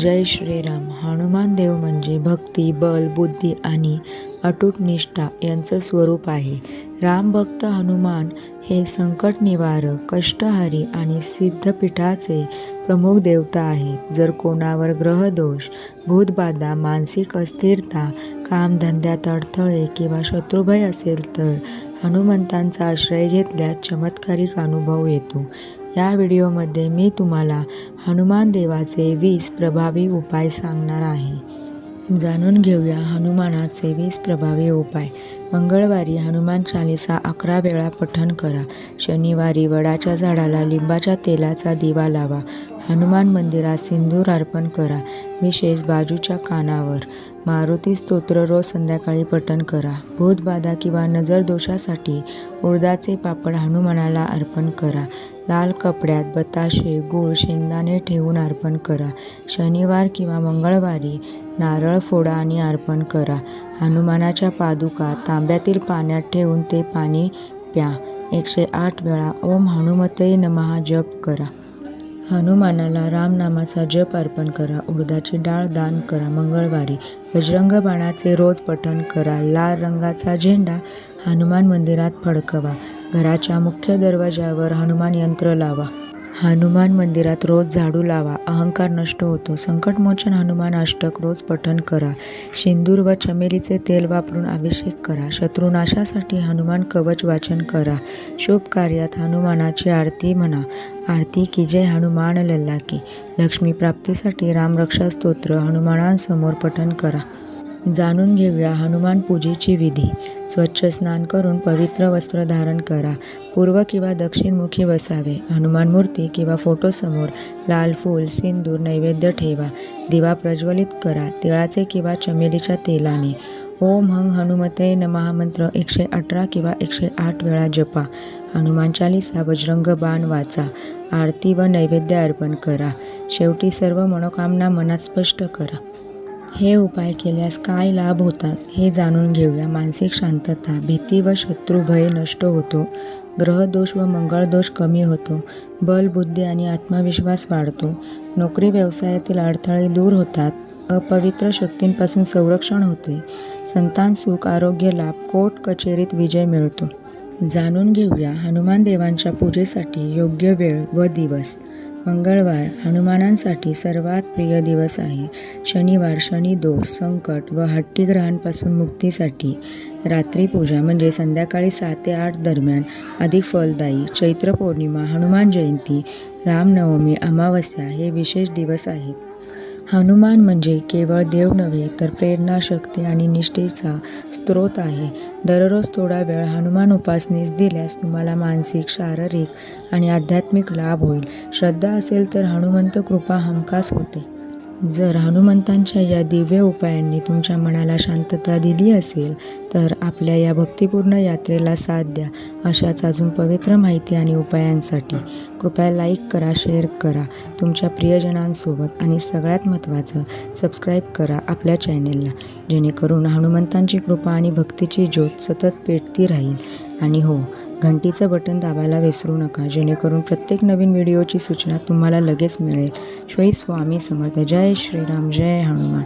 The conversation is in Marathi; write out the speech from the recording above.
जय श्रीराम. हनुमान देव म्हणजे भक्ती बल बुद्धी आणि अटूट निष्ठा यांचं स्वरूप आहे. रामभक्त हनुमान हे संकट निवारक कष्टहारी आणि सिद्धपीठाचे प्रमुख देवता आहेत. जर कोणावर ग्रहदोष भूतबाधा मानसिक अस्थिरता कामधंद्यात अडथळे किंवा शत्रुभय असेल तर हनुमंतांचा आश्रय घेतल्यास चमत्कारिक अनुभव येतो. या व्हिडिओमध्ये मी तुम्हाला हनुमान देवाचे वीस प्रभावी उपाय सांगणार आहे. जाणून घेऊया हनुमानाचे वीस प्रभावी उपाय. मंगळवारी हनुमान चालिसा अकरा वेळा पठण करा. शनिवारी वडाच्या झाडाला लिंबाच्या तेलाचा दिवा लावा. हनुमान मंदिरात सिंदूर अर्पण करा. विशेष बाजूच्या कानावर मारुती स्तोत्र रोज संध्याकाळी पठण करा. भूतबाधा किंवा नजर दोषासाठी उडदाचे पापड हनुमानाला अर्पण करा. लाल कपड्यात बताशे गूळ शेंगदाणे ठेवून अर्पण करा. शनिवार किंवा मंगळवारी नारळ फोडा आणि अर्पण करा. हनुमानाच्या पादुका तांब्यातील पाण्यात ठेवून ते पाणी प्या. एकशे आठ वेळा ओम हनुमते नमहा जप करा. हनुमानाला रामनामाचा जप अर्पण करा. उडदाची डाळ दान करा मंगळवारी. बजरंग बाणाचे रोज पठण करा. लाल रंगाचा झेंडा हनुमान मंदिरात फडकवा. घराच्या मुख्य दरवाजावर हनुमान यंत्र लावा. हनुमान मंदिरात रोज झाडू लावा. अहंकार नष्ट होतो. संकटमोचन हनुमान अष्टक रोज पठण करा. सिंदूर व चमेलीचे तेल वापरून अभिषेक करा. शत्रुनाशासाठी हनुमान कवच वाचन करा. शुभ कार्यात हनुमानाची आरती म्हणा. आरती की जय हनुमान लल्ला की लक्ष्मी प्राप्तीसाठी रामरक्षा स्तोत्र हनुमानांसमोर पठण करा. जाणून घेऊया हनुमान पूजेची विधी. स्वच्छ स्नान करून पवित्र वस्त्र धारण करा. पूर्व किंवा दक्षिणमुखी बसावे हनुमान मूर्ती किंवा फोटोसमोर लाल फूल सिंदूर नैवेद्य ठेवा. दिवा प्रज्वलित करा. तिळाचे किंवा चमेलीच्या तेलाने. ओम हंग हनुमते न महामंत्र एकशे अठरा किंवा एकशे आठ वेळा जपा. हनुमान चालिसा बजरंग बाण वाचा. आरती व नैवेद्य अर्पण करा. शेवटी सर्व मनोकामना मनात स्पष्ट करा. हे उपाय केल्यास काय लाभ होतात हे जाणून घेऊया. मानसिक शांतता भीती व शत्रुभय नष्ट होतो. ग्रहदोष व मंगळदोष कमी होतो. बल बुद्धी आणि आत्मविश्वास वाढतो. नोकरी व्यवसायातील अडथळे दूर होतात. अपवित्र शक्तींपासून संरक्षण होते. संतान सुख आरोग्य लाभ कोर्ट कचेरीत विजय मिळतो. जाणून घेऊया हनुमान देवांच्या पूजेसाठी योग्य वेळ व दिवस. मंगळवार हनुमानांसाठी सर्वात प्रिय दिवस आहे. शनिवार शनी दोष संकट व हट्टीग्रहांपासून मुक्तीसाठी रात्री पूजा म्हणजे संध्याकाळी सात ते आठ दरम्यान अधिक फलदायी चैत्र पौर्णिमा हनुमान जयंती रामनवमी अमावस्या हे विशेष दिवस आहेत. हनुमान म्हणजे केवळ देव नव्हे तर प्रेरणा शक्ती आणि निष्ठेचा स्रोत आहे. दररोज थोडा वेळ हनुमान उपासनेस दिल्यास तुम्हाला मानसिक शारीरिक आणि आध्यात्मिक लाभ होईल. श्रद्धा असेल तर हनुमंत कृपा हमखास होते. जर हनुमंतांच्या या दिव्य उपायांनी तुमच्या मनाला शांतता दिली असेल तर आपल्या या भक्तिपूर्ण यात्रेला साथ द्या. अशाच अजून पवित्र माहिती आणि उपायांसाठी कृपया लाईक करा शेअर करा. तुमच्या प्रियजनांसोबत आणि सगळ्यात महत्त्वाचं सबस्क्राईब करा आपल्या चॅनेलला जेणेकरून हनुमंतांची कृपा आणि भक्तीची ज्योत सतत पेटती राहील. आणि हो घंटीचं बटन दाबायला विसरू नका. जेणेकरून प्रत्येक नवीन व्हिडिओची सूचना तुम्हाला लगेच मिळेल. श्री स्वामी समर्थ. जय श्रीराम. जय हनुमान.